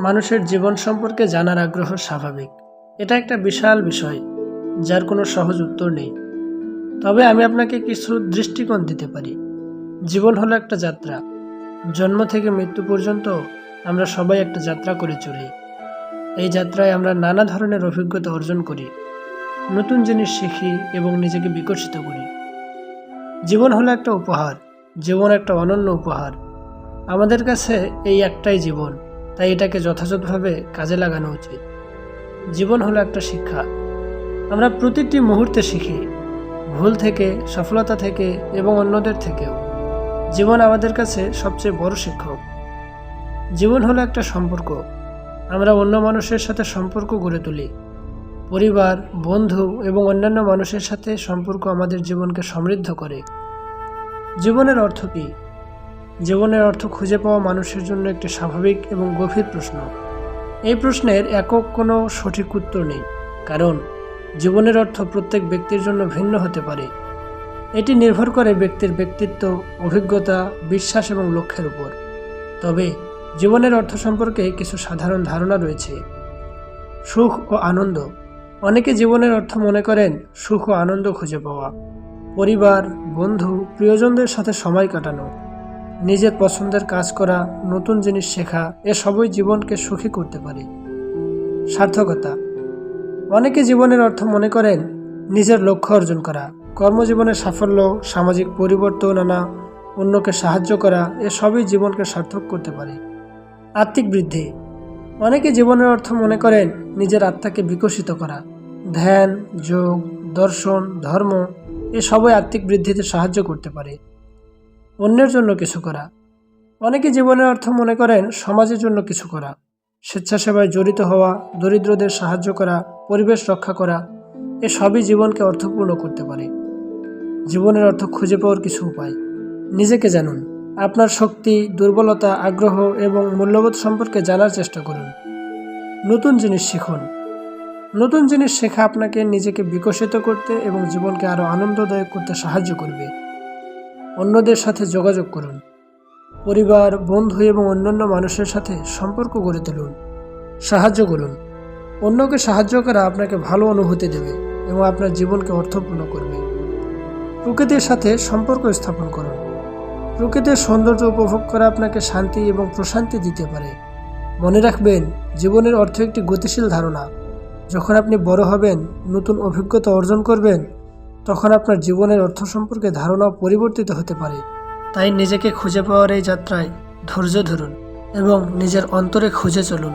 মানুষের জীবন সম্পর্কে জানার আগ্রহ স্বাভাবিক। এটা একটা বিশাল বিষয়, যার কোনো সহজ উত্তর নেই। তবে আমি আপনাকে কিছু দৃষ্টিকোণ দিতে পারি। জীবন হলো একটা যাত্রা। জন্ম থেকে মৃত্যু পর্যন্ত আমরা সবাই একটা যাত্রা করে চলি। এই যাত্রায় আমরা নানা ধরনের অভিজ্ঞতা অর্জন করি, নতুন জিনিস শিখি এবং নিজেকে বিকশিত করি। জীবন হলো একটা উপহার, জীবন একটা অনন্য উপহার। আমাদের কাছে এই একটাই জীবন। তাই এটাকে যথাযথভাবে কাজে লাগানো উচিত। জীবন হলো একটা শিক্ষা। আমরা প্রতিটি মুহূর্তে শিখি ভুল থেকে, সফলতা থেকে এবং অন্যদের থেকেও। জীবন আমাদের কাছে সবচেয়ে বড় শিক্ষক। জীবন হলো একটা সম্পর্ক। আমরা অন্য মানুষের সাথে সম্পর্ক গড়ে তুলি। পরিবার, বন্ধু এবং অন্যান্য মানুষের সাথে সম্পর্ক আমাদের জীবনকে সমৃদ্ধ করে। জীবনের অর্থ কী? জীবনের অর্থ খুঁজে পাওয়া মানুষের জন্য একটি স্বাভাবিক এবং গভীর প্রশ্ন। এই প্রশ্নের একক কোনো সঠিক উত্তর নেই, কারণ জীবনের অর্থ প্রত্যেক ব্যক্তির জন্য ভিন্ন হতে পারে। এটি নির্ভর করে ব্যক্তির ব্যক্তিত্ব, অভিজ্ঞতা, বিশ্বাস এবং লক্ষ্যের উপর। তবে জীবনের অর্থ সম্পর্কে কিছু সাধারণ ধারণা রয়েছে। সুখ ও আনন্দ। অনেকে জীবনের অর্থ মনে করেন সুখ ও আনন্দ খুঁজে পাওয়া। পরিবার, বন্ধু, প্রিয়জনদের সাথে সময় কাটানো। নিজের পছন্দের কাজ করা, নতুন জিনিস শেখা এসবই জীবনকে সুখী করতে পারে। সার্থকতা। অনেকে জীবনের অর্থ মনে করেন নিজের লক্ষ্য অর্জন করা, কর্মজীবনের সাফল্য, সামাজিক পরিবর্তন আনা, অন্যকে সাহায্য করা এসবই জীবনকে সার্থক করতে পারে। আত্মিক বৃদ্ধি। অনেকে জীবনের অর্থ মনে করেন নিজের আত্মাকে বিকশিত করা, ধ্যান, যোগ, দর্শন, ধর্ম এসবই আত্মিক বৃদ্ধিতে সাহায্য করতে পারে। অন্যের জন্য কিছু করা। অনেকে জীবনের অর্থ মনে করেন সমাজের জন্য কিছু করা। স্বেচ্ছাসেবায় জড়িত হওয়া, দরিদ্রদের সাহায্য করা, পরিবেশ রক্ষা করা, এ সবই জীবনকে অর্থপূর্ণ করতে পারে। জীবনের অর্থ খুঁজে পাওয়ার কিছু উপায়। নিজেকে জানুন। আপনার শক্তি, দুর্বলতা, আগ্রহ এবং মূল্যবোধ সম্পর্কে জানার চেষ্টা করুন। নতুন জিনিস শিখুন। নতুন জিনিস শেখা আপনাকে নিজেকে বিকশিত করতে এবং জীবনকে আরও আনন্দদায়ক করতে সাহায্য করবে। অন্যদের সাথে যোগাযোগ করুন। পরিবার, বন্ধু এবং অন্যান্য মানুষের সাথে সম্পর্ক গড়ে তুলুন। সাহায্য করুন। অন্যকে সাহায্য করা আপনাকে ভালো অনুভূতি দেবে এবং আপনার জীবনকে অর্থপূর্ণ করবে। প্রকৃতির সাথে সম্পর্ক স্থাপন করুন। প্রকৃতির সৌন্দর্য উপভোগ করা আপনাকে শান্তি এবং প্রশান্তি দিতে পারে। মনে রাখবেন, জীবনের অর্থ একটি গতিশীল ধারণা। যখন আপনি বড় হবেন, নতুন অভিজ্ঞতা অর্জন করবেন তখন আপনার জীবনের অর্থ সম্পর্কে ধারণাও পরিবর্তিত হতে পারে। তাই নিজেকে খুঁজে পাওয়ার এই যাত্রায় ধৈর্য ধরুন এবং নিজের অন্তরে খুঁজে চলুন।